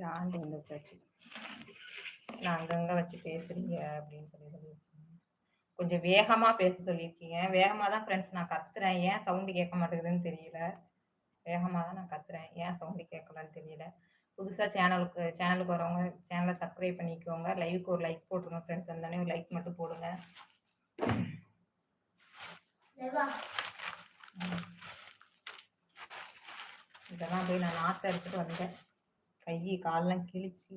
Stand வந்து வச்சாச்சு நான் அங்கங்கே வச்சு பேசுகிறீங்க அப்படின்னு சொல்லி சொல்லியிருக்கீங்க. கொஞ்சம் வேகமாக பேச சொல்லியிருக்கீங்க. வேகமாக தான் ஃப்ரெண்ட்ஸ் நான் கத்துறேன். ஏன் சவுண்டு கேட்க மாட்டேங்குதுன்னு தெரியல. வேகமாக தான் நான் கத்துறேன். ஏன் சவுண்டு கேட்கலன்னு தெரியல. புதுசாக சேனலுக்கு சேனலுக்கு வரவங்க சேனலை சப்ஸ்கிரைப் பண்ணிக்கோங்க. லைவுக்கு ஒரு லைக் போட்டுருங்க ஃப்ரெண்ட்ஸ் வந்தோடனே ஒரு லைக் மட்டும் போடுங்க. இதெல்லாம் போய் நான் நாற்றை எடுத்துகிட்டு வந்தேன். கை காலெலாம் கிழிச்சு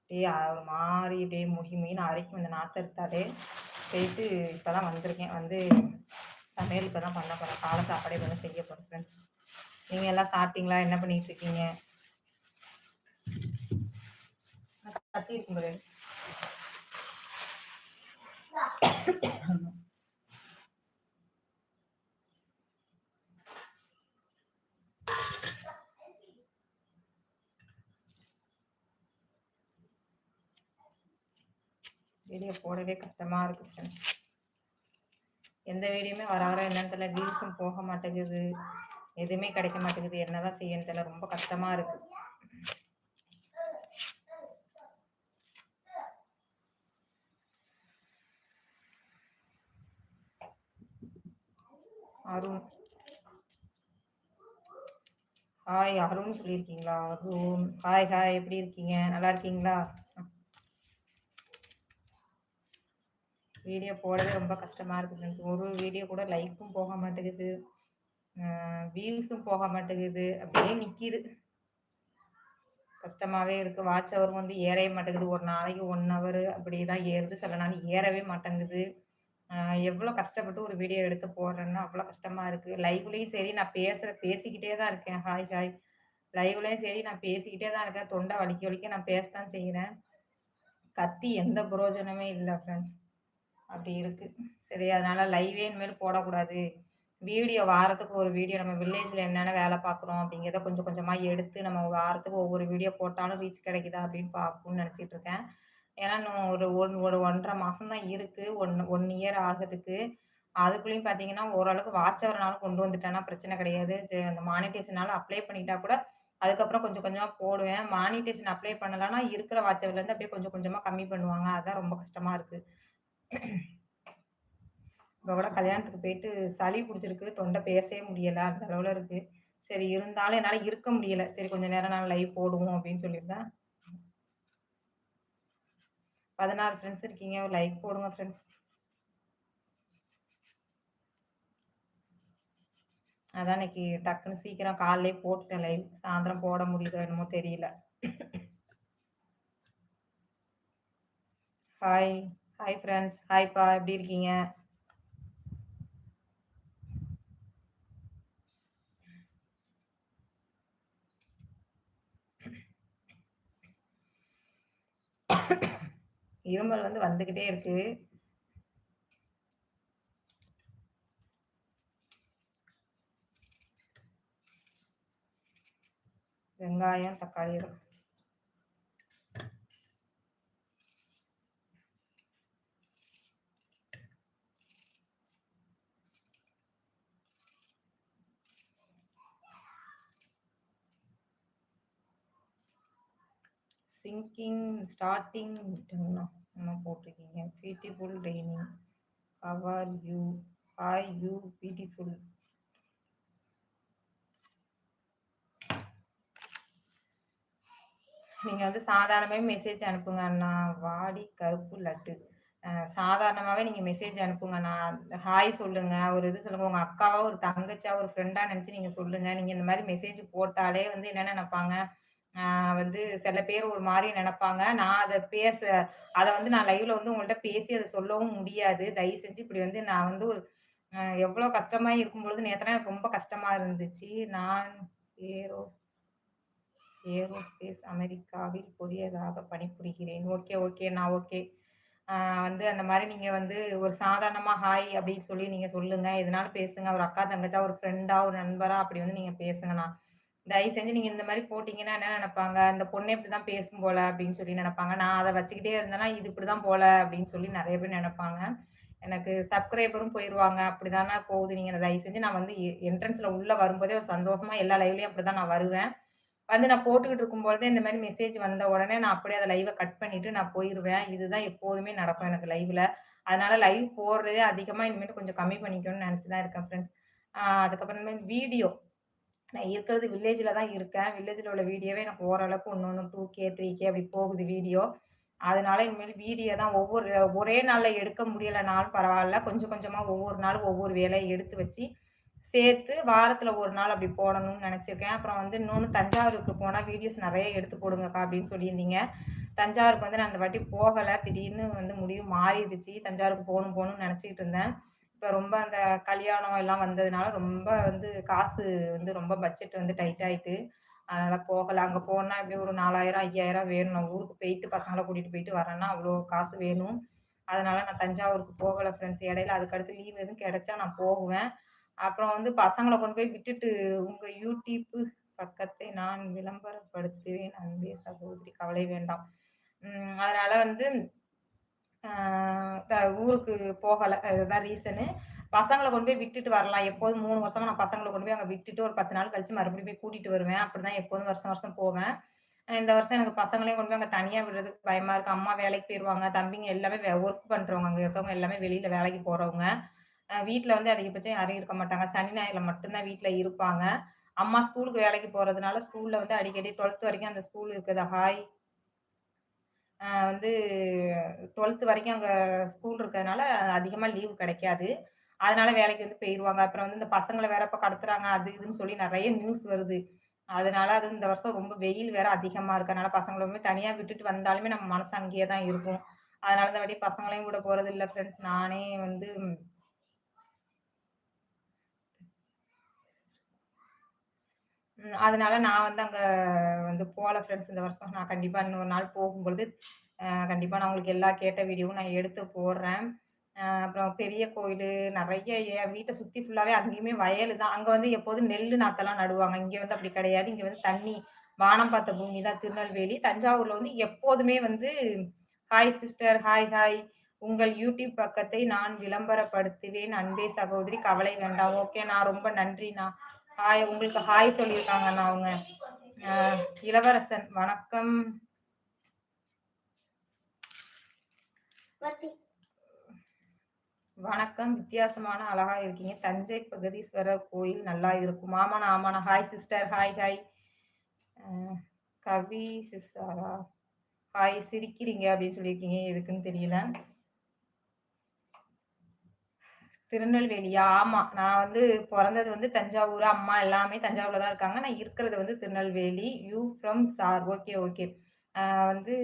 அப்படியே ஒரு மாதிரி அப்படியே முகி முகின்னு அரைக்கும் இந்த நாற்றை எடுத்தாலே போயிட்டு இப்போ தான் வந்திருக்கேன். வந்து சமையல் இப்போ தான் பண்ண போகிறேன் காலை சாப்பாடே வந்து செய்ய போகிறேன் ஃப்ரெண்ட்ஸ் நீங்கள் எல்லாம் சாப்பிட்டீங்களா? என்ன பண்ணிகிட்டு இருக்கீங்க? கத்தி இருக்கும் வீடியோ போடவே கஷ்டமாக இருக்குது ஃப்ரெண்ட்ஸ் எந்த வீடியோமே வர வர என்னன்னு தெரியல. வியூஸும் போக மாட்டேங்குது. எதுவுமே கிடைக்க மாட்டேங்குது. என்ன தான் செய்யணும் தெரியல. ரொம்ப கஷ்டமாக இருக்குது அருண். ஹாய் அருண் சொல்லியிருக்கீங்களா? அருண். ஹாய் ஹாய் எப்படி இருக்கீங்க? நல்லா இருக்கீங்களா? வீடியோ போடவே ரொம்ப கஷ்டமாக இருக்குது ஃப்ரெண்ட்ஸ் ஒரு வீடியோ கூட லைக்கும் போக மாட்டேங்குது. வியூஸும் போக மாட்டேங்குது. அப்படியே நிற்கிது கஷ்டமாகவே இருக்குது வாட்ச் ஹவர் வந்து ஏறவே மாட்டேங்குது. ஒரு நாளைக்கு ஒன் ஹவர் அப்படி தான் ஏறுது. சில நாள் ஏறவே மாட்டேங்குது. எவ்வளோ கஷ்டப்பட்டு ஒரு வீடியோ எடுத்து போடுறேன்னா அவ்வளோ கஷ்டமாக இருக்குது லைவ்லேயும் சரி நான் பேசுகிற பேசிக்கிட்டே தான் இருக்கேன். ஹாய் ஹாய் லைவ்லேயும் சரி நான் பேசிக்கிட்டே தான் இருக்கேன். தொண்டை வலிக்க வலிக்க நான் பேச தான் செய்கிறேன் கத்தி எந்த பிரயோஜனமே இல்லை ஃப்ரெண்ட்ஸ் அப்படி இருக்குது சரி அதனால் லைவே இனிமேல் போடக்கூடாது. வீடியோ வாரத்துக்கு ஒரு வீடியோ நம்ம வில்லேஜில் என்னென்ன வேலை பார்க்குறோம் அப்படிங்கிறத கொஞ்சம் கொஞ்சமாக எடுத்து நம்ம வாரத்துக்கு ஒவ்வொரு வீடியோ போட்டாலும் ரீச் கிடைக்குதா அப்படின்னு பார்க்கணும்னு நினச்சிட்டு இருக்கேன். ஏன்னா இன்னும் ஒரு ஒன் ஒரு ஒன்றரை மாதம் தான் இருக்குது ஒன் ஒன் இயர் ஆகிறதுக்கு. அதுக்குள்ளேயும் பார்த்தீங்கன்னா ஓரளவுக்கு வாட்ச்சவர்னாலும் கொண்டு வந்துட்டேன்னா பிரச்சனை கிடையாது. அந்த மானிட்டேஷனால அப்ளை பண்ணிட்டா கூட அதுக்கப்புறம் கொஞ்சம் கொஞ்சமாக போடுவேன். மானிட்டேஷன் அப்ளை பண்ணலான்னா இருக்கிற வாட்சவர்லேருந்து அப்படியே கொஞ்சம் கொஞ்சமாக கம்மி பண்ணுவாங்க. அதுதான் ரொம்ப கஷ்டமாக இருக்குது இப்போ கூட கல்யாணத்துக்கு போயிட்டு சளி பிடிச்சிருக்கு தொண்டை பேசவே முடியலை அந்த அளவில் இருக்குது சரி இருந்தாலும் என்னால் இருக்க முடியலை. சரி கொஞ்சம் நேரம் நான் லைவ் போடுவோம் அப்படின்னு சொல்லியிருந்தேன் பதினாறு ஃப்ரெண்ட்ஸ் இருக்கீங்க ஒரு லைக் போடுங்க ஃப்ரெண்ட்ஸ் அதான் இன்னைக்கு டக்குன்னு சீக்கிரம் காலையிலே போட்டுட்டேன் லைவ் சாயந்தரம் போட முடியுதோ என்னமோ தெரியல. ஹாய் ஹாய் ஃப்ரெண்ட்ஸ் ஹாய்ப்பா எப்படி இருக்கீங்க? இருமல் வந்து வந்துக்கிட்டே இருக்கு. வெங்காயம் தக்காளி இருக்கும் சிங்கிங் ஸ்டார்டிங் நம்ம போட்டிருக்கீங்க. Beautiful raining hour you hi you beautiful நீங்கள் வந்து சாதாரணமே மெசேஜ் அனுப்புங்க அண்ணா. வாடி கருப்பு லட்டு. சாதாரணமாகவே நீங்கள் மெசேஜ் அனுப்புங்க ஹாய் சொல்லுங்கள் ஒரு இது சொல்லுங்கள் உங்கள் அக்காவாக ஒரு தங்கச்சியாக ஒரு ஃப்ரெண்டாக நினச்சி நீங்கள் சொல்லுங்கள் நீங்கள் இந்த மாதிரி மெசேஜ் போட்டாலே வந்து என்னென்ன நினைப்பாங்க? வந்து சில பேர் ஒரு மாதிரி நினைப்பாங்க. நான் அதை பேச அதை வந்து நான் லைவ்ல வந்து உங்கள்கிட்ட பேசி அதை சொல்லவும் முடியாது. தயவு செஞ்சு இப்படி வந்து நான் வந்து ஒரு எவ்வளோ கஷ்டமாக இருக்கும் பொழுது நேற்றுலாம் எனக்கு ரொம்ப கஷ்டமாக இருந்துச்சு. நான் ஏரோ ஏரோஸ்பேஸ் அமெரிக்காவில் புதியதாக பணிபுரிகிறேன். ஓகே ஓகே நான் ஓகே. வந்து அந்த மாதிரி நீங்கள் வந்து ஒரு சாதாரணமாக ஹாய் அப்படின்னு சொல்லி நீங்கள் சொல்லுங்கள் எதனாலும் பேசுங்க. ஒரு அக்கா தங்கச்சா ஒரு ஃப்ரெண்டாக ஒரு நண்பராக அப்படி வந்து நீங்கள் பேசுங்கண்ணா தயவு செஞ்சு நீங்கள் இந்த மாதிரி போட்டிங்கன்னா என்ன நினைப்பாங்க? இந்த பொண்ணு இப்படி தான் பேசும் போல அப்படின்னு சொல்லி நினைப்பாங்க. நான் அதை வச்சுக்கிட்டே இருந்தேன்னா இது இப்படி தான் போல அப்படின்னு சொல்லி நிறைய பேர் நினைப்பாங்க. எனக்கு சப்ஸ்கிரைபரும் போயிடுவாங்க அப்படிதானா போகுது. நீங்கள் தயவு செஞ்சு நான் வந்து என்ட்ரன்ஸில் உள்ளே வரும்போதே ஒரு சந்தோஷமாக எல்லா லைவ்லேயும் அப்படிதான் நான் வருவேன். வந்து நான் போட்டுக்கிட்டு இருக்கும்பொழுதே இந்த மாதிரி மெசேஜ் வந்த உடனே நான் அப்படியே அதை லைவை கட் பண்ணிட்டு நான் போயிருவேன். இதுதான் எப்போதுமே நடக்கும் எனக்கு லைவ்ல. அதனால லைவ் போடுறதே அதிகமா இனிமேட்டு கொஞ்சம் கம்மி பண்ணிக்கணும்னு நினச்சி தான் இருக்கேன் ஃப்ரெண்ட்ஸ். அதுக்கப்புறமே வீடியோ நான் இருக்கிறது வில்லேஜில் தான் இருக்கேன். வில்லேஜில் உள்ள வீடியோவே எனக்கு ஓரளவுக்கு ஒன்று ஒன்று டூ கே த்ரீ கே அப்படி போகுது வீடியோ. அதனால இனிமேல் வீடியோ தான் ஒவ்வொரு ஒரே நாளில் எடுக்க முடியலைனாலும் பரவாயில்ல கொஞ்சம் கொஞ்சமாக ஒவ்வொரு நாளும் ஒவ்வொரு வேலையை எடுத்து வச்சு, சேர்த்து வாரத்தில் ஒரு நாள் அப்படி போடணும்னு நினச்சிருக்கேன் அப்புறம் வந்து இன்னொன்று தஞ்சாவூருக்கு போனால் வீடியோஸ் நிறைய எடுத்து போடுங்கக்கா அப்படின்னு சொல்லியிருந்தீங்க. தஞ்சாவூருக்கு வந்து நான் அந்த வாட்டி போகலை திடீர்னு வந்து முடிவு மாறிடுச்சு. தஞ்சாவூருக்கு போகணும் போகணும்னு நினச்சிக்கிட்டு இருந்தேன். இப்ப ரொம்ப அந்த கல்யாணம் எல்லாம் வந்ததுனால ரொம்ப வந்து காசு வந்து ரொம்ப பட்ஜெட் வந்து டைட் ஆயிட்டு. அதனால போகல. அங்க போனா எப்படியும் ஒரு 4000, 5000 வேணும். நான் ஊருக்கு போயிட்டு பசங்களை கூட்டிட்டு போயிட்டு வரேன்னா, அவ்வளோ காசு வேணும். அதனால நான் தஞ்சாவூருக்கு போகல ஃப்ரெண்ட்ஸ். இடையில அதுக்கடுத்து லீவ் எதுவும் கிடைச்சா நான் போகுவேன். அப்புறம் வந்து பசங்களை கொண்டு போய் விட்டுட்டு உங்க யூடியூப் பக்கத்தை நான் விளம்பரப்படுத்துவேன் அன்பே சகோதரி கவலை வேண்டாம். அதனால வந்து ஊருக்கு போகலை அதுதான் ரீசனு. பசங்களை கொண்டு போய் விட்டுட்டு வரலாம். எப்போதும் மூணு வருஷமா நான் பசங்களை கொண்டு போய் அங்கே விட்டுட்டு ஒரு 10 நாள் கழிச்சு மறுபடியும் போய் கூட்டிட்டு வருவேன். அப்படிதான் எப்போதும் வருஷம் வருஷம் போவேன். இந்த வருஷம் எனக்கு பசங்களையும் கொண்டு போய் அங்கே தனியாக விடுறதுக்கு பயமா இருக்கு. அம்மா வேலைக்கு போயிடுவாங்க தம்பிங்க எல்லாமே ஒர்க் பண்றவங்க. அங்கே இருக்கவங்க எல்லாமே வெளியில வேலைக்கு போறவங்க. வீட்டில் வந்து அதிகபட்சம் யாரும் இருக்க மாட்டாங்க. சனி, ஞாயிறுல மட்டும்தான் வீட்டில் இருப்பாங்க. அம்மா ஸ்கூலுக்கு வேலைக்கு போகிறதுனால ஸ்கூலில் வந்து அடிக்கடி 12த் வரைக்கும் அந்த ஸ்கூல் இருக்குது. ஹாய். அ வந்து 12த் வரைக்கும் அங்க ஸ்கூல் இருக்கிறதுனால, அதிகமா லீவ் கிடைக்காது. அதனால வேலைக்கு வந்து போயிருவாங்க. அப்புறம் வந்து இந்த பசங்கள வேற இப்ப கடத்துறாங்க, அது இதுன்னு சொல்லி நெறைய நியூஸ் வருது. அதனால அது இந்த வருஷம் ரொம்ப வெயில் வேற அதிகமா இருக்கனால, பசங்களுமே தனியா விட்டுட்டு வந்தாலுமே நம்ம மனசு அங்கேயே தான் இருக்கும். அதனால இந்த வாட்டி பசங்களையும் விட போறதில்ல ஃப்ரெண்ட்ஸ். நானே வந்து ம். அதனால நான் வந்து அங்க வந்து போல ஃப்ரெண்ட்ஸ் இந்த வருஷம். நான் கண்டிப்பா இன்னொரு நாள் போகும்பொழுது, கண்டிப்பாக கண்டிப்பா நான் உங்களுக்கு எல்லா கேட்ட வீடியோவும் நான் எடுத்து போடுறேன். அப்புறம் பெரிய கோயில் நிறைய என் வீட்டை சுத்தி ஃபுல்லாவே அங்கேயுமே வயலு தான். அங்க வந்து எப்போதும் நெல் நாத்தெல்லாம் நடுவாங்க. இங்க வந்து அப்படி கிடையாது. இங்க வந்து தண்ணி வானம் பார்த்த பூமி தான் திருநெல்வேலி. தஞ்சாவூர்ல வந்து எப்போதுமே வந்து ஹாய் சிஸ்டர், ஹாய் ஹாய். உங்கள் யூடியூப் பக்கத்தை நான் விளம்பரப்படுத்துவேன் அன்பே சகோதரி கவலை வேண்டாம். ஓகேண்ணா ரொம்ப நன்றிண்ணா. ஹாய் உங்களுக்கு ஹாய் சொல்லியிருக்காங்கண்ணா அவங்க. இளவரசன் வணக்கம். வணக்கம். வித்தியாசமான அழகா இருக்கீங்க. தஞ்சை பிரகதீஸ்வரர் கோயில் நல்லா இருக்கும். ஆமாண்ணா, ஆமாண்ணா. Hi sister. Hi, hi. Kavi சிஸ்டரா? Hi சிரிக்கிறீங்க அப்படின்னு சொல்லியிருக்கீங்க. எதுக்குன்னு தெரியல. திருநெல்வேலியா? ஆமா. நான் வந்து பிறந்தது வந்து தஞ்சாவூர். அம்மா எல்லாமே தஞ்சாவூர்ல தான் இருக்காங்க. நான் இருக்கிறது வந்து Tirunelveli. You from sir. Okay, okay. வந்து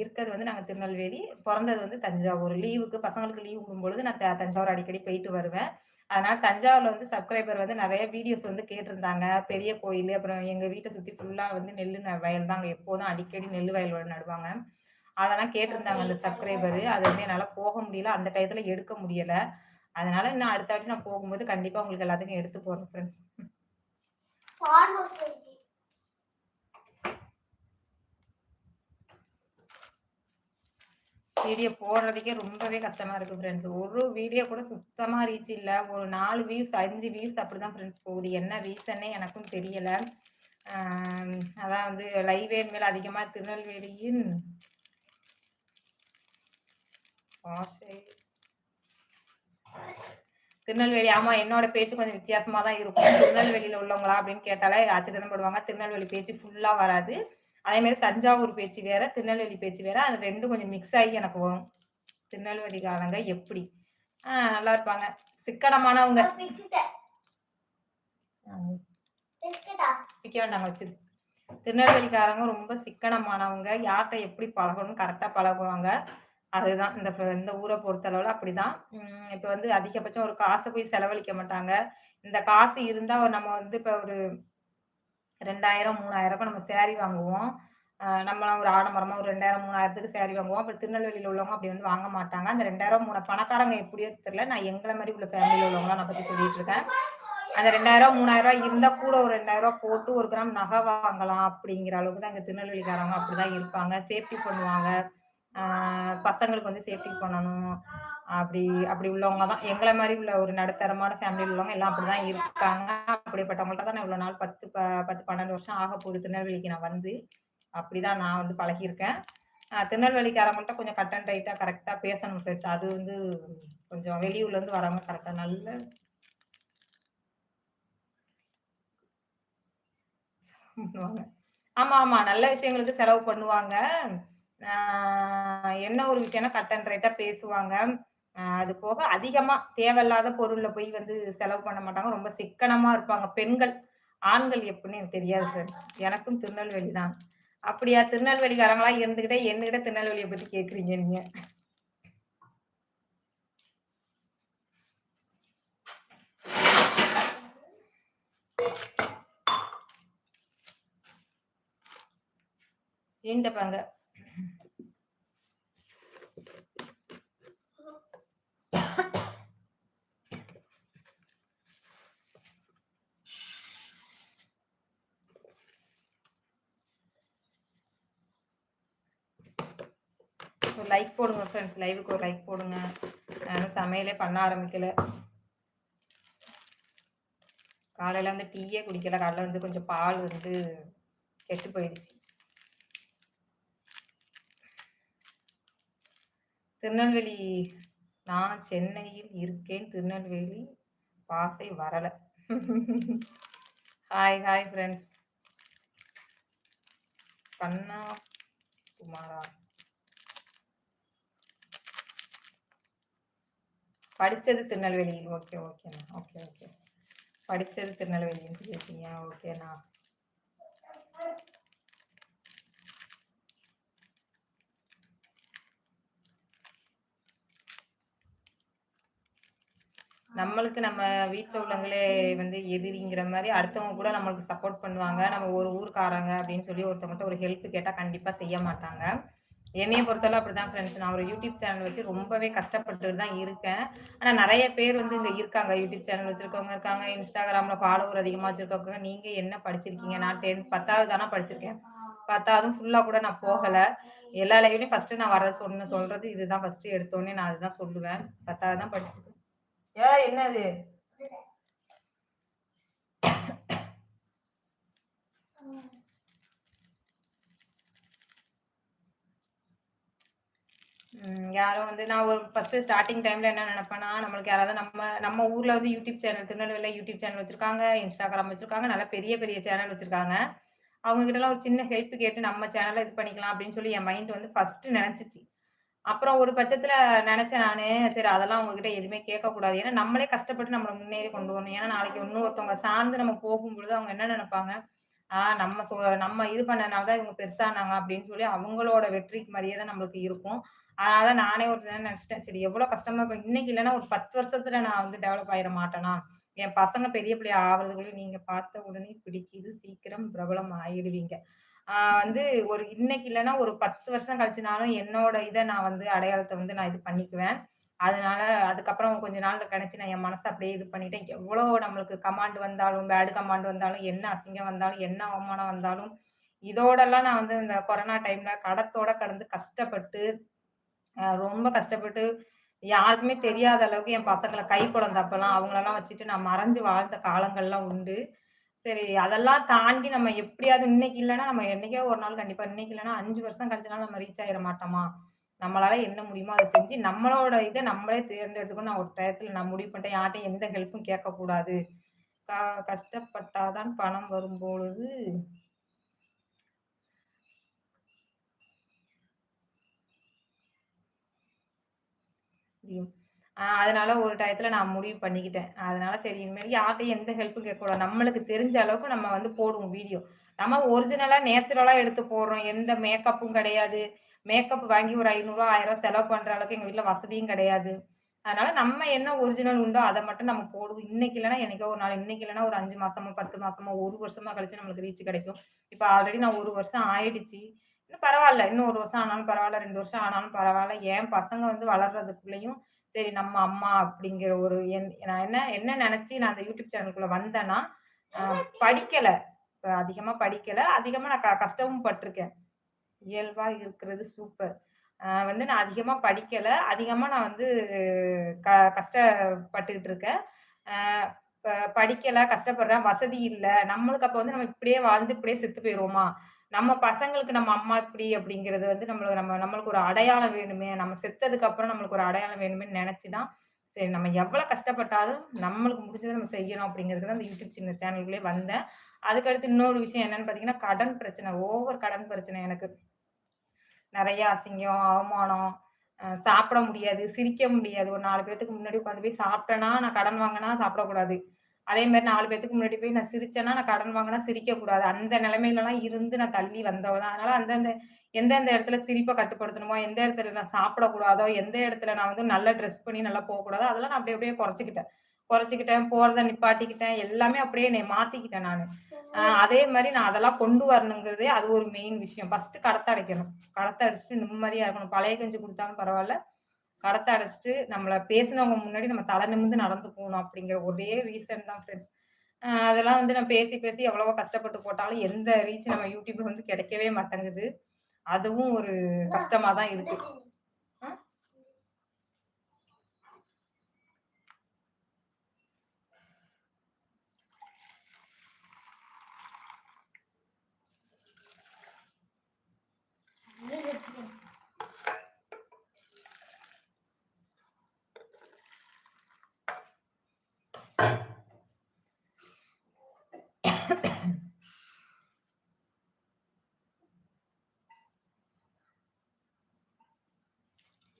இருக்கிறது வந்து நாங்கள் திருநெல்வேலி. பிறந்தது வந்து தஞ்சாவூர். லீவுக்கு பசங்களுக்கு லீவ் விடும்பொழுது நான் த தஞ்சாவூர் அடிக்கடி போயிட்டு வருவேன். அதனால தஞ்சாவூர்ல வந்து சப்ஸ்கிரைபர் வந்து நிறைய வீடியோஸ் வந்து கேட்டிருந்தாங்க. பெரிய கோயில் அப்புறம் எங்க வீட்டை சுத்தி ஃபுல்லா வந்து நெல் ந வயல் தான். எப்போதும் அடிக்கடி நெல் வயல் நடுவாங்க. அதெல்லாம் கேட்டிருந்தாங்க அந்த சப்ஸ்கிரைபரு. அது வந்து என்னால் போக முடியல. அந்த டயத்தில் எடுக்க முடியலை அதனால இன்னும் அடுத்த வாட்டி நான் போகும்போது கண்டிப்பா உங்களுக்கு எல்லாத்துக்கும் எடுத்து போடுறேன் ஃப்ரெண்ட்ஸ். வீடியோ போடுறதுக்கே ரொம்பவே கஷ்டமா இருக்கு ஃப்ரெண்ட்ஸ். ஒரு வீடியோ கூட சுத்தமா ரீச் இல்ல. ஒரு 4 வியூஸ், 5 வியூஸ் அப்படிதான் ஃப்ரெண்ட்ஸ் போகுது. என்ன ரீசன்னே எனக்கும் தெரியல. அதான் வந்து லைவே இனிமேல் அதிகமா திருநெல்வேலியின் பாஷை திருநெல்வேலி ஆமா என்னோட பேச்சு கொஞ்சம் வித்தியாசமா தான் இருக்கும். திருநெல்வேலியில உள்ளவங்களா அப்படின்னு கேட்டாலே ஆச்சரியம் படுவாங்க. திருநெல்வேலி பேச்சு ஃபுல்லா வராது. அதே மாரி தஞ்சாவூர் பேச்சு வேற, திருநெல்வேலி பேச்சு வேற. அது 2ம் கொஞ்சம் மிக்ஸ் ஆகி எனக்கு வரும். திருநெல்வேலிக்காரங்க எப்படி? ஆ நல்லா இருப்பாங்க. சிக்கனமானவங்க. விக்க வேண்டாங்க வச்சுரு. திருநெல்வேலிக்காரங்க ரொம்ப சிக்கனமானவங்க. யார்ட்ட எப்படி பழகணும்னு கரெக்ட்டா பழகுவாங்க. அதுதான் இந்த இந்த ஊரை பொறுத்தளவுல அப்படிதான். ம் இப்ப வந்து அதிகபட்சம் ஒரு காச போய் செலவழிக்க மாட்டாங்க. இந்த காசு இருந்தா நம்ம வந்து இப்ப ஒரு 2000, 3000க்கு நம்ம சாரி வாங்குவோம். அ நம்மலாம் ஒரு ஆடம்பரமா ஒரு 2000, 3000த்துக்கு சாரி வாங்குவோம். அப்புறம் திருநெல்வேலியில உள்ளவங்க அப்படி வந்து வாங்க மாட்டாங்க. அந்த 2000, 3 பணக்காரங்க எப்படியோ தெரியல. நான் எங்கள மாரி உள்ள ஃபேமிலியில் உள்ளவங்கள நான் பத்தி சொல்லிட்டு இருக்கேன். அந்த 2000, 3000 இருந்தா கூட ஒரு ரூ. 2000 போட்டு 1 கிராம் நகை வாங்கலாம் அப்படிங்கிற அளவுக்கு தான் இங்க திருநெல்வேலிக்காரங்க அப்படிதான் இருப்பாங்க. சேஃப்டி பண்ணுவாங்க. பசங்களுக்கு வந்து சேஃப்டி பண்ணணும். அப்படி அப்படி உள்ளவங்க தான் எங்களை மாதிரி உள்ள ஒரு நடுத்தரமான ஃபேமிலியில் உள்ளவங்க எல்லாம் அப்படிதான் இருக்காங்க. அப்படிப்பட்டவங்கள்ட்ட தான் நான் இவ்வளோ நாள் 10 ப 10, 12 வருஷம் ஆக போகுது திருநெல்வேலிக்கு நான் வந்து. அப்படி தான் நான் வந்து பழகியிருக்கேன். அ திருநெல்வேலிக்காரங்கள்ட்ட கொஞ்சம் கட் அண்ட் ரைட்டாக கரெக்டாக பேசணும் ஃப்ரெண்ட்ஸ். அது வந்து கொஞ்சம் வெளியூர்லேருந்து வரவங்க கரெக்டாக நல்ல பண்ணுவாங்க. ஆமா, ஆமா. நல்ல விஷயங்களுக்கு செலவு பண்ணுவாங்க. என்ன ஒரு விஷயம்னா கட் அண்ட் ரைட்டா பேசுவாங்க. அது போக அதிகமா தேவையில்லாத பொருள்ல போய் வந்து செலவு பண்ண மாட்டாங்க. ரொம்ப சிக்கனமா இருப்பாங்க. பெண்கள். ஆண்கள் எப்படின்னு எனக்கு தெரியாது ஃப்ரெண்ட்ஸ். எனக்கும் திருநெல்வேலி தான். அப்படியா திருநெல்வேலிக்காரங்களா இருந்துகிட்டே என்கிட்ட திருநெல்வேலியை பத்தி கேக்குறீங்க நீங்க. நீண்டப்பாங்க ஒரு லைக் போடுங்க ஃப்ரெண்ட்ஸ். லைவுக்கு ஒரு லைக் போடுங்க. நான் சமையலே பண்ண ஆரம்பிக்கல. காலையில் வந்து டீயே குடிக்கல. காலையில் வந்து கொஞ்சம் பால் வந்து கெட்டு போயிடுச்சு. திருநெல்வேலி நான் சென்னையில் இருக்கேன். திருநெல்வேலி பாசை வரலை ஹாய், ஹாய் ஃப்ரெண்ட்ஸ். கண்ணா குமாரா. படித்தது திருநெல்வேலி. ஓகே, ஓகேண்ணா. Okay, okay. படித்தது திருநெல்வேலின்னு சொல்லியிருக்கீங்க. ஓகேண்ணா. நம்மளுக்கு நம்ம வீட்டில் உள்ளவங்களே வந்து எதிரிங்கிற மாதிரி அடுத்தவங்க கூட நம்மளுக்கு சப்போர்ட் பண்ணுவாங்க. நம்ம ஒரு ஊருக்காரங்க அப்படின்னு சொல்லி ஒருத்தவங்கள்ட்ட ஒரு ஹெல்ப் கேட்டால் கண்டிப்பாக செய்ய மாட்டாங்க. என்னையை பொறுத்தளவு அப்படிதான் ஃப்ரெண்ட்ஸ். நான் ஒரு யூடியூப் சேனல் வச்சு ரொம்பவே கஷ்டப்பட்டுட்டு தான் இருக்கேன். ஆனால் நிறைய பேர் வந்து இங்கே இருக்காங்க. யூடியூப் சேனல் வச்சுருக்கவங்க இருக்காங்க. இன்ஸ்டாகிராமில் ஃபாலோவர் அதிகமாக வச்சுருக்கவங்க நீங்கள் என்ன படிச்சிருக்கீங்க? நான் டென் பத்தாவது தானே படிச்சிருக்கேன். பத்தாவதும் ஃபுல்லாக கூட நான் போகலை எல்லா லைவ்லையும் ஃபர்ஸ்ட்டு நான் வர சொன்ன சொல்கிறது இதுதான் ஃபஸ்ட்டு எடுத்தோடனே நான் அதுதான் சொல்லுவேன். 10வது தான் படிச்சிருக்கேன். ஏ என்னது? யாரும் வந்து நான் ஒரு ஃபர்ஸ்ட்டு ஸ்டார்டிங் டைமில் என்ன நினப்பேன்னா நம்மளுக்கு யாராவது நம்ம நம்ம ஊரில் வந்து யூடியூப் சேனல் திருநெல்வேலியில் யூடியூப் சேனல் வச்சுருக்காங்க இன்ஸ்டாகிராம் வச்சிருக்காங்க. நல்லா பெரிய பெரிய சேனல் வச்சுருக்காங்க அவங்ககிட்டலாம் ஒரு சின்ன ஹெல்ப் கேட்டு நம்ம சேனலை இது பண்ணிக்கலாம் அப்படின்னு சொல்லி என் மைண்ட் வந்து ஃபஸ்ட்டு நினச்சிச்சு அப்புறம் ஒரு பட்சத்தில் நினச்சேன் நான் சரி அதெல்லாம் அவங்ககிட்ட எதுவுமே கேட்கக்கூடாது. ஏன்னா நம்மளே கஷ்டப்பட்டு நம்மளை முன்னேறி கொண்டு வரணும். ஏன்னா நாளைக்கு இன்னொருத்தவங்க சார்ந்து நம்ம போகும்பொழுது அவங்க என்ன நினைப்பாங்க ஆ நம்ம சொ நம்ம இது பண்ணனால தான் இவங்க பெருசானாங்க அப்படின்னு சொல்லி அவங்களோட வெற்றிக்கு மாதிரியே தான் நம்மளுக்கு இருக்கும். அதனால நானே ஒரு நேரம் சரி எவ்வளோ கஷ்டமா இருக்கும். இன்னைக்கு இல்லைன்னா ஒரு 10 வருஷத்துல நான் வந்து டெவலப் ஆயிட மாட்டேனா? என் பசங்க பெரிய பிள்ளைய ஆகிறதுக்குள்ளே நீங்க பார்த்த உடனே பிடிக்குது, சீக்கிரம் பிரபலம் ஆயிடுவீங்க. வந்து ஒரு இன்னைக்கு இல்லைன்னா ஒரு 10 வருஷம் கழிச்சுனாலும் என்னோட இதை நான் வந்து அடையாளத்தை வந்து நான் இது பண்ணிக்குவேன். அதனால அதுக்கப்புறம் கொஞ்ச நாள் கழிச்சு நான் என் மனசை அப்படியே இது பண்ணிட்டேன். எவ்வளோ நம்மளுக்கு கமாண்ட் வந்தாலும், பேடு கமாண்ட் வந்தாலும், என்ன அசிங்கம் வந்தாலும், என்ன அவமானம் வந்தாலும், இதோடலாம் நான் வந்து இந்த கொரோனா டைம்ல கடத்தோட கடந்து கஷ்டப்பட்டு, ரொம்ப கஷ்டப்பட்டு யாருக்குமே தெரியாத அளவுக்கு என் பசங்களை கை குழந்த அவங்களெல்லாம் வச்சுட்டு நான் மறைஞ்சு வாழ்ந்த காலங்கள்லாம் உண்டு. சரி அதெல்லாம் தாண்டி நம்ம எப்படியாவது இன்னைக்கு இல்லைன்னா நம்ம என்னைக்கோ ஒரு நாள் கண்டிப்பா இன்னைக்கு இல்லைன்னா அஞ்சு வருஷம் கழிச்சுனாலும் நம்ம ரீச் ஆகிட மாட்டோமா? நம்மளால என்ன முடியுமோ அதை செஞ்சு நம்மளோட இதை நம்மளே தேர்ந்தெடுத்துக்கணும் நான் ஒரு டயத்துல நான் முடிவு பண்ணிட்டேன். யார்ட்டையும் எந்த ஹெல்ப்பும் கேட்கக்கூடாது. க கஷ்டப்பட்டா தான் பணம் வரும்பொழுது முடியும். அதனால ஒரு டயத்துல நான் முடிவு பண்ணிக்கிட்டேன். அதனால சரி இனிமேல் யார்கிட்டையும் எந்த ஹெல்ப்பும் கேட்கக்கூடாது. நம்மளுக்கு தெரிஞ்ச அளவுக்கு நம்ம வந்து போடுவோம் வீடியோ. நம்ம ஒரிஜினலா, நேச்சுரலா எடுத்து போடுறோம். எந்த மேக்கப்பும் கிடையாது. மேக்கப் வாங்கி ஒரு ஐநூறுரூவா ஆயிரம் செலவு பண்ற அளவுக்கு எங்க வீட்டில் வசதியும் கிடையாது. அதனால நம்ம என்ன ஒரிஜினல் உண்டோ அதை மட்டும் நம்ம போடுவோம். இன்னைக்கு இல்லைனா எனக்கோ ஒரு நாள். இன்னைக்கு இல்லைனா ஒரு அஞ்சு மாசமோ, 10 மாசமோ, ஒரு வருஷமா கழிச்சு நம்மளுக்கு ரீச் கிடைக்கும். இப்போ ஆல்ரெடி நான் ஒரு வருஷம் ஆயிடுச்சு. இன்னும் பரவால்ல. இன்னும் ஒரு வருஷம் ஆனாலும் பரவாயில்ல ரெண்டு வருஷம் ஆனாலும் பரவாயில்ல ஏன் பசங்க வந்து வளர்றதுக்குள்ளேயும் சரி நம்ம அம்மா அப்படிங்கிற ஒரு என் நான் என்ன என்ன நினைச்சு நான் அந்த யூடியூப் சேனலுக்குள்ள வந்தேன்னா, படிக்கல. அதிகமா படிக்கல. அதிகமா நான் க கஷ்டமும் பட்டிருக்கேன் இயல்பா இருக்கிறது சூப்பர். வந்து நான் அதிகமா படிக்கல. அதிகமா நான் வந்து க கஷ்டப்பட்டுக்கிட்டு இருக்கேன். படிக்கல, கஷ்டப்படுறேன், வசதி இல்லை நம்மளுக்கு அப்ப வந்து நம்ம இப்படியே வாழ்ந்து இப்படியே செத்து போயிடுவோமா நம்ம பசங்களுக்கு நம்ம அம்மா இப்படி அப்படிங்கிறது வந்து நம்மளுக்கு நம்ம நம்மளுக்கு ஒரு அடையாளம் வேணுமே, நம்ம செத்ததுக்கு அப்புறம் நம்மளுக்கு ஒரு அடையாளம் வேணுமேன்னு நினைச்சுதான் சரி நம்ம எவ்வளோ கஷ்டப்பட்டாலும் நம்மளுக்கு முடிஞ்சதை நம்ம செய்யணும் அப்படிங்கிறது தான் அந்த யூடியூப் சின்ன சேனலுக்குள்ளே வந்தேன். அதுக்கடுத்து இன்னொரு விஷயம் என்னன்னு பார்த்தீங்கன்னா, கடன் பிரச்சனை. ஓவர் கடன் பிரச்சனை எனக்கு. நிறைய அசிங்கம், அவமானம், சாப்பிட முடியாது, சிரிக்க முடியாது. ஒரு நாலு பேர்த்துக்கு முன்னாடி உட்காந்து போய் சாப்பிட்டேன்னா, நான் கடன் வாங்கினா சாப்பிடக்கூடாது. அதேமாரி 4 பேத்துக்கு முன்னாடி போய் நான் சிரிச்சேன்னா, நான் கடன் வாங்கினா சிரிக்கக்கூடாது. அந்த நிலைமையிலலாம் இருந்து நான் தள்ளி வந்தவ தான். அதனால அந்தந்த எந்தெந்த இடத்துல சிரிப்பை கட்டுப்படுத்தணுமோ, எந்த இடத்துல நான் சாப்பிடக்கூடாதோ, எந்த இடத்துல நான் வந்து நல்லா ட்ரெஸ் பண்ணி நல்லா போகக்கூடாதோ, அதெல்லாம் நான் அப்படியே அப்படியே குறைச்சிக்கிட்டேன் குறைச்சிக்கிட்டேன் போகிறத நிப்பாட்டிக்கிட்டேன். எல்லாமே அப்படியே என்னை மாற்றிக்கிட்டேன் நான் அதே மாதிரி நான் அதெல்லாம் கொண்டு வரணுங்கிறதே அது ஒரு மெயின் விஷயம். ஃபர்ஸ்ட்டு கடத்த அடைக்கணும். கடத்த அடிச்சுட்டு நிம்மதியாக இருக்கணும். பழைய கஞ்சி கொடுத்தாலும் பரவாயில்ல கடத்த அடைச்சிட்டு நம்மள பேசினவங்க முன்னாடி நம்ம தலை நிமிர்ந்து நடந்து போகணும் அப்படிங்கிற ஒரே ரீசன் தான் ஃப்ரெண்ட்ஸ். அதெல்லாம் வந்து நான் பேசி, பேசி எவ்வளவோ கஷ்டப்பட்டு போட்டாலும் எந்த ரீச் நம்ம யூடியூப்ல வந்து கிடைக்கவே மாட்டேங்குது. அதுவும் ஒரு கஷ்டமா தான் இருக்கு. அ.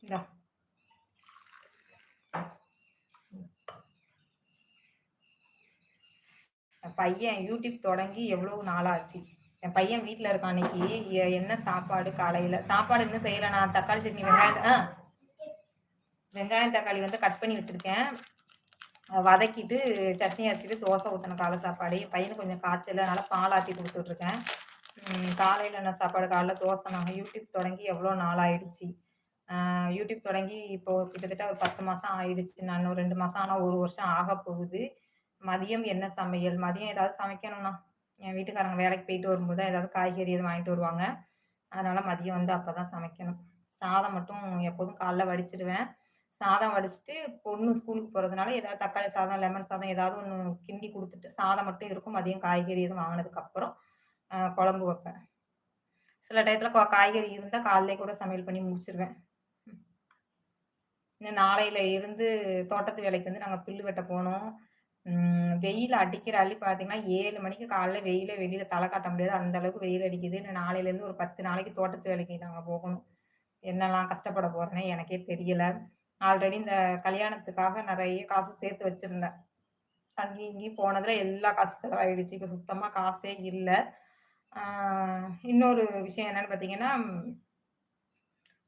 இந்தா. என் பையன் யூடியூப் தொடங்கி எவ்வளோ நாளாச்சு என் பையன் வீட்டில் இருக்கான் அன்னைக்கு. என்ன சாப்பாடு காலையில் சாப்பாடு இன்னும் செய்யலை நான் தக்காளி சட்னி வெங்காயம் ஆ. வெங்காயம், தக்காளி வந்து கட் பண்ணி வச்சுருக்கேன் வதக்கிட்டு சட்னி அரைச்சிட்டு தோசை ஊற்றின காலை சாப்பாடு. என் பையனுக்கு கொஞ்சம் காய்ச்சல். அதனால் பால் ஆற்றி கொடுத்துட்ருக்கேன் காலையில் என்ன சாப்பாடு? காலைல தோசை நாங்கள் யூடியூப் தொடங்கி எவ்வளோ நாள் ஆயிடுச்சு. யூடியூப் தொடங்கி இப்போ கிட்டத்தட்ட ஒரு 10 மாசம் ஆயிடுச்சு. நான் ரெண்டு 2 மாசம் ஆனா ஒரு வருஷம் போகுது மதியம் என்ன சமையல்? மதியம் ஏதாவது சமைக்கணும்னா, என் வீட்டுக்காரங்க வேலைக்கு போயிட்டு வரும்போது தான் ஏதாவது காய்கறி எதுவும் வாங்கிட்டு வருவாங்க. அதனால மதியம் வந்து அப்பதான் சமைக்கணும். சாதம் மட்டும் எப்போதும் காலைல வடிச்சிடுவேன் சாதம் வடிச்சிட்டு பொண்ணு ஸ்கூலுக்கு போறதுனால ஏதாவது தக்காளி சாதம், லெமன் சாதம் ஏதாவது ஒன்று கிண்டி கொடுத்துட்டு சாதம் மட்டும் இருக்கும். மதியம் காய்கறி எதுவும் வாங்கினதுக்கப்புறம் குழம்பு வைப்பேன். சில டயத்துல காய்கறி இருந்தால் காலையிலே கூட சமையல் பண்ணி முடிச்சிருவேன் இன்னும் நாளையில இருந்து தோட்டத்து வேலைக்கு வந்து நாங்கள் புல்லு வெட்ட போனோம் வெயில் அடிக்கிற அள்ளி பார்த்தீங்கன்னா, ஏழு மணிக்கு காலைல வெயிலே வெளியில தலை காட்ட முடியாது. அந்த அளவுக்கு வெயில் அடிக்குது. இன்னும் நாளையிலேருந்து ஒரு 10 நாளைக்கு தோட்டத்து வேலைக்கு நாங்கள் போகணும். என்னெல்லாம் கஷ்டப்பட போறேன்னு எனக்கே தெரியல. ஆல்ரெடி இந்த கல்யாணத்துக்காக நிறைய காசு சேர்த்து வச்சிருந்தேன். அங்கேயும் இங்கேயும் போனதுல எல்லா காசு செலவாயிடுச்சு. இப்போ சுத்தமாக காசே இல்லை இன்னொரு விஷயம் என்னன்னு பார்த்தீங்கன்னா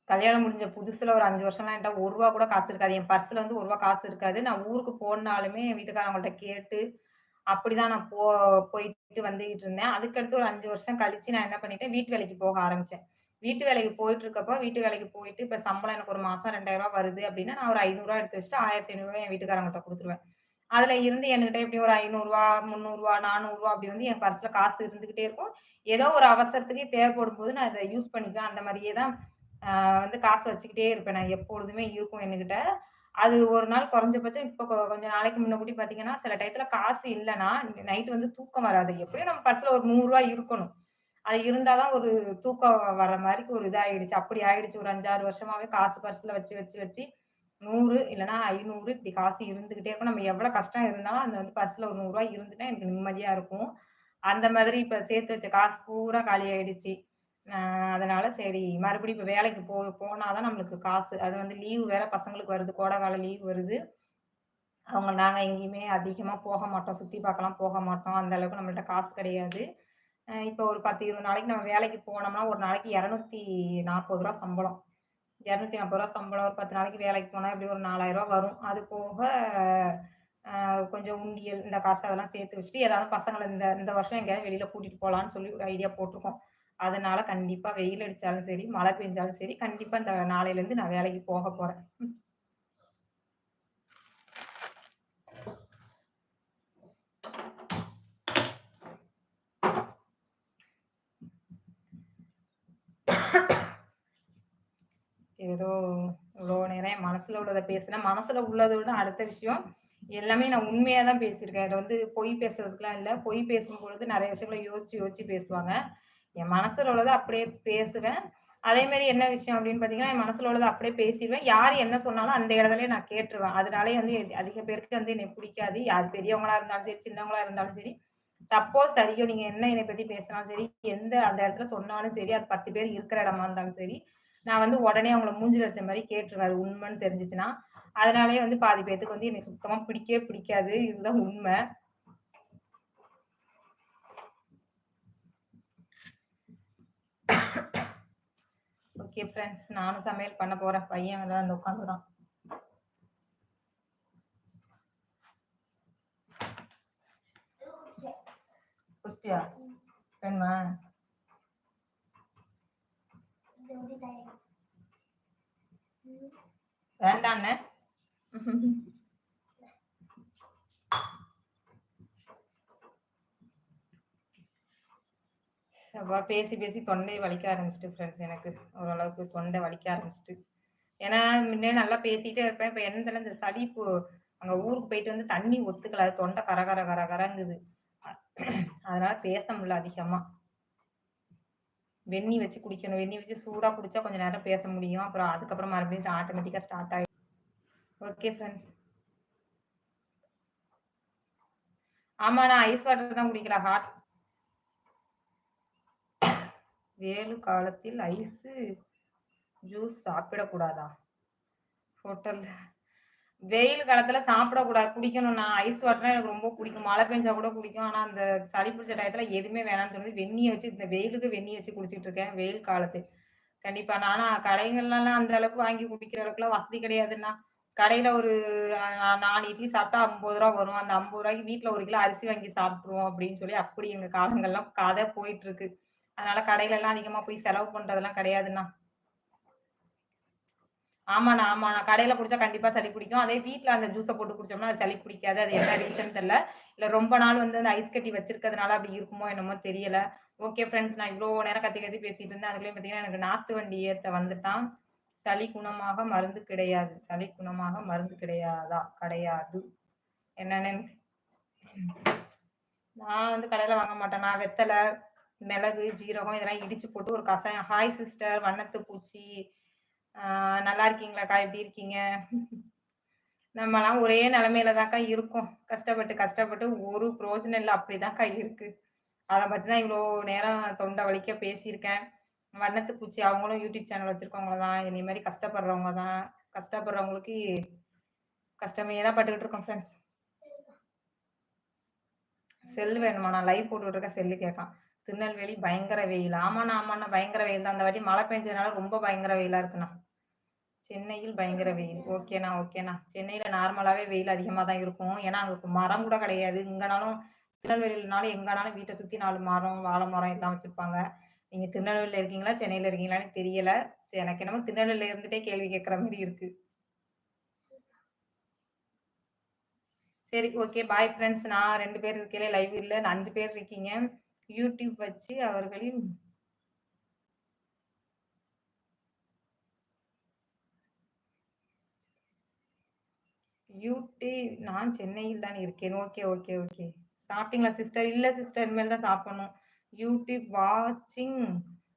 கல்யாணம் முடிஞ்ச புதுசுல ஒரு அஞ்சு வருஷம்லாம் என்ட்ட ரூ. 1 கூட காசு இருக்காது. என் பர்ஸ்ல வந்து ஒரு ரூபா காசு இருக்காது. நான் ஊருக்கு போனாலுமே என் வீட்டுக்காரவங்கள்ட்ட கேட்டு, அப்படிதான் நான் போ போயிட்டு வந்துகிட்டு இருந்தேன். அதுக்கடுத்து ஒரு அஞ்சு வருஷம் கழிச்சு நான் என்ன பண்ணிட்டேன், வீட்டு வேலைக்கு போக ஆரம்பிச்சேன். வீட்டு வேலைக்கு போயிட்டு இருக்கப்போ, வீட்டு வேலைக்கு போயிட்டு இப்ப சம்பளம் எனக்கு ஒரு மாசம் ரெண்டாயிரம் 2000 வருது அப்படின்னா, நான் ஒரு ஐநூறுரூவா எடுத்து வச்சுட்டு ஆயிரத்தி ஐநூறுரூவா என் வீட்டுக்காரங்கள்ட்ட கொடுத்துருவேன் அதுல இருந்து என்கிட்ட எப்படியும் ஒரு ஐநூறுரூவா முந்நூறுரூவா நானூறுரூவா அப்படி வந்து என் பர்ஸ்ல காசு இருந்துகிட்டே இருக்கும். ஏதோ ஒரு அவசரத்துக்கு தேவைப்படும்போது நான் இதை யூஸ் பண்ணிக்குவேன். அந்த மாதிரியே தான் வந்து காசு வச்சுக்கிட்டே இருப்பேன். நான் எப்பொழுதுமே இருக்கும் என்கிட்ட. அது ஒரு நாள் குறைஞ்சபட்சம் இப்போ கொஞ்சம் நாளைக்கு முன்ன கூட்டி பார்த்தீங்கன்னா, சில டயத்தில் காசு இல்லைன்னா நைட்டு வந்து தூக்கம் வராது. எப்படியும் நம்ம பர்சில் ஒரு நூறுரூவா இருக்கணும். அது இருந்தால் தான் ஒரு தூக்கம் வர மாதிரி ஒரு இதாகிடுச்சு அப்படி ஆயிடுச்சு. ஒரு 5, 6 வருஷமாவே காசு பர்சில் வச்சு, வச்சு, வச்சு நூறு இல்லைனா ஐநூறு இப்படி காசு இருந்துக்கிட்டே இருக்கும். நம்ம எவ்வளோ கஷ்டம் இருந்தாலும் அந்த வந்து பர்சில் ஒரு நூறுரூவா இருந்துட்டா எனக்கு நிம்மதியாக இருக்கும். அந்த மாதிரி இப்போ சேர்த்து வச்ச காசு பூரா காலியாயிடுச்சு. அ அதனால சரி மறுபடியும் இப்போ வேலைக்கு போ போனாதான் நம்மளுக்கு காசு. அது வந்து லீவு வேற பசங்களுக்கு வருது. கோடைக்கால லீவ் வருது. அவங்க நாங்கள் எங்கேயுமே அதிகமாக போக மாட்டோம். சுற்றி பார்க்கலாம் போக மாட்டோம். அந்த அளவுக்கு நம்மள்ட்ட காசு கிடையாது. இப்போ ஒரு 10, 20 நாளைக்கு நம்ம வேலைக்கு போனோம்னா, ஒரு நாளைக்கு இரநூத்தி நாற்பது ரூபா சம்பளம். இரநூத்தி நாற்பது ரூபா சம்பளம். ஒரு 10 நாளைக்கு வேலைக்கு போனால் இப்படி ஒரு நாலாயிரம் ரூபா வரும். அது போக கொஞ்சம் உண்டியல் இந்த காசு அதெல்லாம் சேர்த்து வச்சுட்டு, ஏதாவது பசங்களை இந்த இந்த வருஷம் எங்கேயாவது வெளியில் கூட்டிகிட்டு போகலான்னு சொல்லி ஒரு ஐடியா போட்டிருக்கோம் அதனால கண்டிப்பா வெயில் அடிச்சாலும் சரி, மழை பெஞ்சாலும் சரி, கண்டிப்பா இந்த நாளையிலேருந்து நான் வேலைக்கு போக போறேன். ம். மனசுல உள்ளதை பேசினேன். மனசுல உள்ளத விட அடுத்த விஷயம் எல்லாமே நான் உண்மையாக தான் பேசியிருக்கேன். இதில வந்து பொய் பேசுறதுக்குலாம் இல்லை பொய் பேசும்பொழுது நிறைய விஷயங்கள யோசிச்சு, யோசிச்சு பேசுவாங்க. என் மனசுல உள்ளதை அப்படியே பேசுவேன். அதே மாதிரி என்ன விஷயம் அப்படின்னு பாத்தீங்கன்னா என் மனசுல உள்ளதை அப்படியே பேசிடுவேன் யார் என்ன சொன்னாலும் அந்த இடத்துல நான் கேட்டுருவேன். அதனாலே வந்து அதிக பேருக்கு வந்து என்னை பிடிக்காது. யார் பெரியவங்களா இருந்தாலும் சரி, சின்னவங்களா இருந்தாலும் சரி, தப்போ, சரியோ நீங்க என்ன என்னை பத்தி பேசினாலும் சரி, எந்த அந்த இடத்துல சொன்னாலும் சரி, அது 10 பேர் இருக்கிற இடமா இருந்தாலும் சரி, நான் வந்து உடனே அவங்கள மூஞ்சில வச்ச மாதிரி கேட்டுருவேன். அது உண்மைன்னு தெரிஞ்சிச்சுன்னா அதனாலேயே வந்து பாதி பேத்துக்கு வந்து என்னை சுத்தமா பிடிக்கவே பிடிக்காது. இதுதான் உண்மை ஓகே ஃப்ரெண்ட்ஸ். நானும் சமையல் பண்ண போறேன். பையன் வந்து அந்த உட்காந்துருக்கான். குடிச்சிட்டியா? வேணுமா? வேண்டாண்ணே. அப்பா பேசி, பேசி தொண்டை வலிக்க ஆரம்பிச்சிட்டு ஃப்ரெண்ட்ஸ் எனக்கு. ஓரளவுக்கு தொண்டை வலிக்க ஆரம்பிச்சிட்டு ஏன்னா, முன்னே நல்லா பேசிகிட்டே இருப்பேன். இப்போ என்னன்னு தெரியல, இந்த சளி இப்போ அங்கே ஊருக்கு போயிட்டு வந்து தண்ணி ஒத்துக்கல. தொண்டை கரகர கர கரங்குது. அதனால பேச முடியல அதிகமாக வெந்நி வச்சு குடிக்கணும். வெந்நி வச்சு சூடாக குடிச்சா கொஞ்சம் நேரம் பேச முடியும். அப்புறம் அதுக்கப்புறம் மறுபடியும் ஆட்டோமேட்டிக்காக ஸ்டார்ட் ஆகிடும் ஓகே ஃப்ரெண்ட்ஸ். ஆமா. நான் ஐஸ் வாட்டர் தான் குடிக்கிறேன். ஹாட் வேலு காலத்தில் ஐஸு ஜூஸ் சாப்பிடக்கூடாதா? ஹோட்டலில் வெயில் காலத்தில் சாப்பிடக்கூடாது. குடிக்கணும் நான் ஐஸ் வாட்டர்னா எனக்கு ரொம்ப பிடிக்கும். மழை பெஞ்சா கூட பிடிக்கும். ஆனால் அந்த சளி பிடிச்ச டயத்தில் எதுவுமே வேணாம்னு தோணுது. வெந்நியை வச்சு இந்த வெயிலுக்கு வெந்நியை வச்சு குடிச்சிட்டு இருக்கேன். வெயில் காலத்து. நான் ஆனால் கடைங்கள்லலாம் அந்த அளவுக்கு வாங்கி குடிக்கிற அளவுக்குலாம் வசதி கிடையாதுண்ணா. கடையில் ஒரு நாலு இட்லி சாப்பிட்டா ஐம்பது ரூபா வரும். அந்த ஐம்பது ரூபாய்க்கு வீட்டில் ஒரு கிலோ அரிசி வாங்கி சாப்பிட்ருவோம் அப்படின்னு சொல்லி அப்படி எங்கள் காலங்கள்லாம் கதை போயிட்டுருக்கு. அதனால கடையிலலாம் அதிகமா போய் செலவு பண்றதெல்லாம் கிடையாதுண்ணா. ஆமாண்ணா, ஆமாண்ணா. கடையில குடிச்சா கண்டிப்பா சளி பிடிக்கும். அதே வீட்டில் அந்த ஜூஸை போட்டு குடிச்சோம்னா, அது சளி பிடிக்காது. அது என்ன ரீசன் தெரியல. இல்ல ரொம்ப நாள் வந்து அந்த ஐஸ் கட்டி வச்சிருக்கிறதுனால அப்படி இருக்குமோ என்னமோ தெரியல. Okay friends. நான் இவ்வளோ நேரம் கத்தி கத்தி பேசிட்டு இருந்தேன். அதுக்குள்ளே பார்த்தீங்கன்னா, எனக்கு நாத்து வண்டி ஏத்த வந்துட்டான். சளி குணமாக மருந்து கிடையாது. சளி குணமாக மருந்து கிடையாதா? கிடையாது. என்னன்னு நான் வந்து கடையில வாங்க மாட்டேன். நான் வெத்தலை மிளகு, ஜீரகம் இதெல்லாம் இடிச்சு போட்டு ஒரு கசாயம் ஹாய் சிஸ்டர் வண்ணத்து பூச்சி. நல்லா இருக்கீங்களாக்கா? எப்படி இருக்கீங்க? நம்மலாம் ஒரே நிலமையில தான்க்கா இருக்கும் கஷ்டப்பட்டு, கஷ்டப்பட்டு ஒரு பிரோஜனம் இல்லை அப்படிதான்க்கா இருக்கு. அதை பற்றி தான் இவ்வளோ நேரம் தொண்டை வலிக்க பேசியிருக்கேன். வண்ணத்து பூச்சி அவங்களும் யூடியூப் சேனல் வச்சிருக்கவங்க தான். இந்த மாதிரி கஷ்டப்படுறவங்க தான். கஷ்டப்படுறவங்களுக்கு கஷ்டமே தான் பட்டுக்கிட்டு இருக்கோம் ஃப்ரெண்ட்ஸ். செல்லு வேணுமா? நான் லைவ் போட்டுக்கிட்டு இருக்கேன். செல்லு கேட்கான். திருநெல்வேலி பயங்கர வெயில். ஆமாண்ணா, ஆமாண்ணா. பயங்கர வெயில் தான். அந்த வாட்டி மழை பெஞ்சதுனால ரொம்ப பயங்கர வெயிலா இருக்குண்ணா. சென்னையில் பயங்கர வெயில். ஓகேண்ணா, ஓகேண்ணா. சென்னையில நார்மலாவே வெயில் அதிகமா தான் இருக்கும். ஏன்னா, அங்க மரம் கூட கிடையாது. இங்கனாலும் திருநெல்வேலினாலும் எங்கனாலும் வீட்டை சுத்தி நாலு மரம், வாழை மரம் எல்லாம் வச்சிருப்பாங்க. நீங்க திருநெல்வேலியில் இருக்கீங்களா? சென்னையில இருக்கீங்களான்னு தெரியல. எனக்கு என்னமோ திருநெல்வேலியில் இருந்துட்டே கேள்வி கேட்குற மாதிரி இருக்கு. சரி. ஓகே. Bye friends. நான் ரெண்டு பேர் இருக்கையிலே லைவ் இல்லை அஞ்சு பேர் இருக்கீங்க. யூடியூப் வச்சு அவர்களின் யூடி நான் சென்னையில் தான் இருக்கேன். Okay, okay, okay. சாப்பிட்டீங்களா சிஸ்டர்? இல்லை சிஸ்டர். இனிமேல் தான் சாப்பிடணும். யூடியூப் வாட்சிங்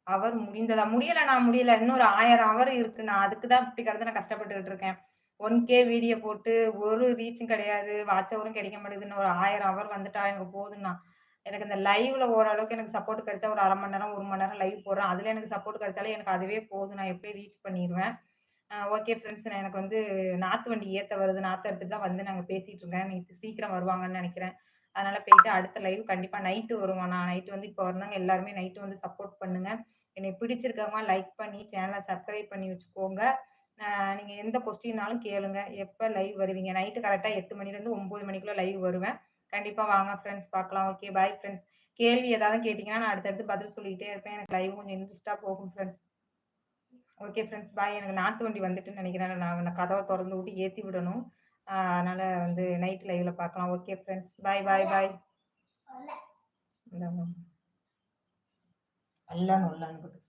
அவர் முடிந்ததா? முடியலண்ணா, முடியல. இன்னொரு 1000 ஹவர் இருக்குண்ணா. அதுக்கு தான் இப்படி கிடந்து நான் கஷ்டப்பட்டுக்கிட்டு இருக்கேன். ஒன் கே வீடியோ போட்டு ஒரு ரீச்சும் கிடையாது. வாட்ச் அவரும் கிடைக்க மாட்டேதுன்னு ஒரு ஆயிரம் ஹவர் வந்துட்டா எனக்கு போதும்ண்ணா. எனக்கு இந்த லைவ்ல ஓரளவுக்கு எனக்கு சப்போர்ட் கிடைச்சா ஒரு அரை மணி நேரம், ஒரு மணி நேரம் லைவ் போடுறேன். அதுல எனக்கு சப்போர்ட் கிடைச்சாலே எனக்கு அதுவே போதும். நான் எப்படி ரீச் பண்ணிடுவேன் ஓகே ஃப்ரெண்ட்ஸ். நான் எனக்கு வந்து நாத்து வண்டி ஏத்த வருது. நாத்து எடுத்துட்டு தான் வந்து நாங்கள் பேசிட்டு இருக்கேன். நேத்து சீக்கிரம் வருவாங்கன்னு நினைக்கிறேன் அதனால போயிட்டு அடுத்த லைவ் கண்டிப்பா நைட்டு வருவோம். நான் நைட்டு வந்து இப்போ வரணுங்க எல்லாருமே நைட்டு வந்து சப்போர்ட் பண்ணுங்க. என்னை பிடிச்சிருக்கவங்க லைக் பண்ணி சேனலை சப்ஸ்கிரைப் பண்ணி வச்சுக்கோங்க. அ நீங்க எந்த கொஸ்டின்னாலும் கேளுங்க. எப்போ லைவ் வருவீங்க? நைட்டு கரெக்டாக எட்டு மணிலேருந்து 9 மணிக்குள்ள லைவ் வருவேன். கண்டிப்பா வாங்க ஃப்ரெண்ட்ஸ் பார்க்கலாம். ஓகே. Bye friends. கேள்வி ஏதாவது கேட்டீங்கன்னா, நான் அடுத்தடுத்து பதில் சொல்லிட்டே இருப்பேன். எனக்கு லைவ் கொஞ்சம் இன்ட்ரெஸ்ட்டா போகும் ஃப்ரெண்ட்ஸ். Okay friends. பாய். எனக்கு நாத்து வண்டி வந்துட்டுன்னு நெனைக்கிறேன். நான் நான் கதவ தொறந்து விட்டு ஏத்தி விடணும். அதனால வந்து நைட் லைவ்ல பார்க்கலாம். Okay friends. Bye, bye, bye. அல்லன்னு உள்ளன்னு